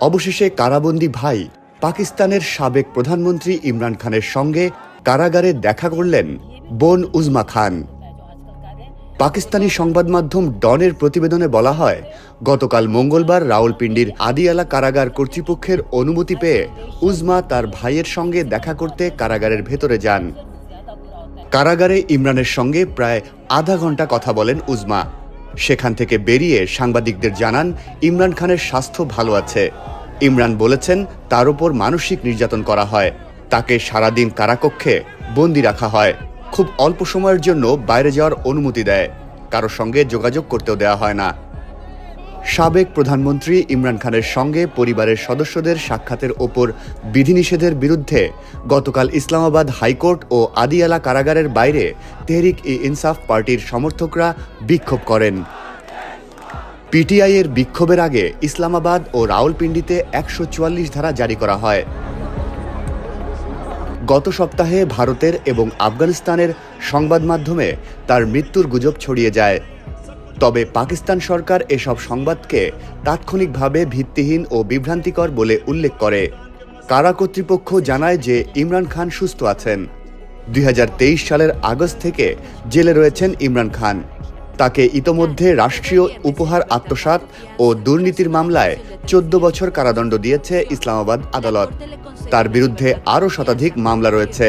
অবশেষে কারাবন্দী ভাই পাকিস্তানের সাবেক প্রধানমন্ত্রী ইমরান খানের সঙ্গে কারাগারে দেখা করলেন বোন উজমা খান। পাকিস্তানি সংবাদ মাধ্যম ডনের প্রতিবেদনে বলা হয়, গতকাল মঙ্গলবার রাওলপিন্ডির আদিয়ালা কারাগার কর্তৃপক্ষের অনুমতি পেয়ে উজমা তার ভাইয়ের সঙ্গে দেখা করতে কারাগারের ভেতরে যান। কারাগারে ইমরানের সঙ্গে প্রায় আধা ঘণ্টা কথা বলেন উজমা। সেখান থেকে বেরিয়ে সাংবাদিকদের জানান, ইমরান খানের স্বাস্থ্য ভালো আছে। ইমরান বলেছেন, তার উপর মানসিক নির্যাতন করা হয়। তাকে সারাদিন কারাকক্ষে বন্দি রাখা হয়। খুব অল্প সময়ের জন্য বাইরে যাওয়ার অনুমতি দেয়। কারোর সঙ্গে যোগাযোগ করতেও দেওয়া হয় না। সাবেক প্রধানমন্ত্রী ইমরান খানের সঙ্গে পরিবারের সদস্যদের সাক্ষাতের ওপর বিধিনিষেধের বিরুদ্ধে গতকাল ইসলামাবাদ হাইকোর্ট ও আদিয়ালা কারাগারের বাইরে তেহরিক ই ইনসাফ পার্টির সমর্থকরা বিক্ষোভ করেন। পিটিআই এর বিক্ষোভের আগে ইসলামাবাদ ও রাওলপিন্ডিতে একশো চুয়াল্লিশ ধারা জারি করা হয়। গত সপ্তাহে ভারতের এবং আফগানিস্তানের সংবাদ মাধ্যমে তার মৃত্যুর গুজব ছড়িয়ে যায়। তবে পাকিস্তান সরকার এসব সংবাদকে তাৎক্ষণিকভাবে ভিত্তিহীন ও বিভ্রান্তিকর বলে উল্লেখ করে। কারা কর্তৃপক্ষ জানায় যে ইমরান খান সুস্থ আছেন। দুই হাজার তেইশ সালের আগস্ট থেকে জেলে রয়েছেন ইমরান খান। তাকে ইতোমধ্যে রাষ্ট্রীয় উপহার আত্মসাৎ ও দুর্নীতির মামলায় চোদ্দ বছর কারাদণ্ড দিয়েছে ইসলামাবাদ আদালত। তার বিরুদ্ধে আরও শতাধিক মামলা রয়েছে।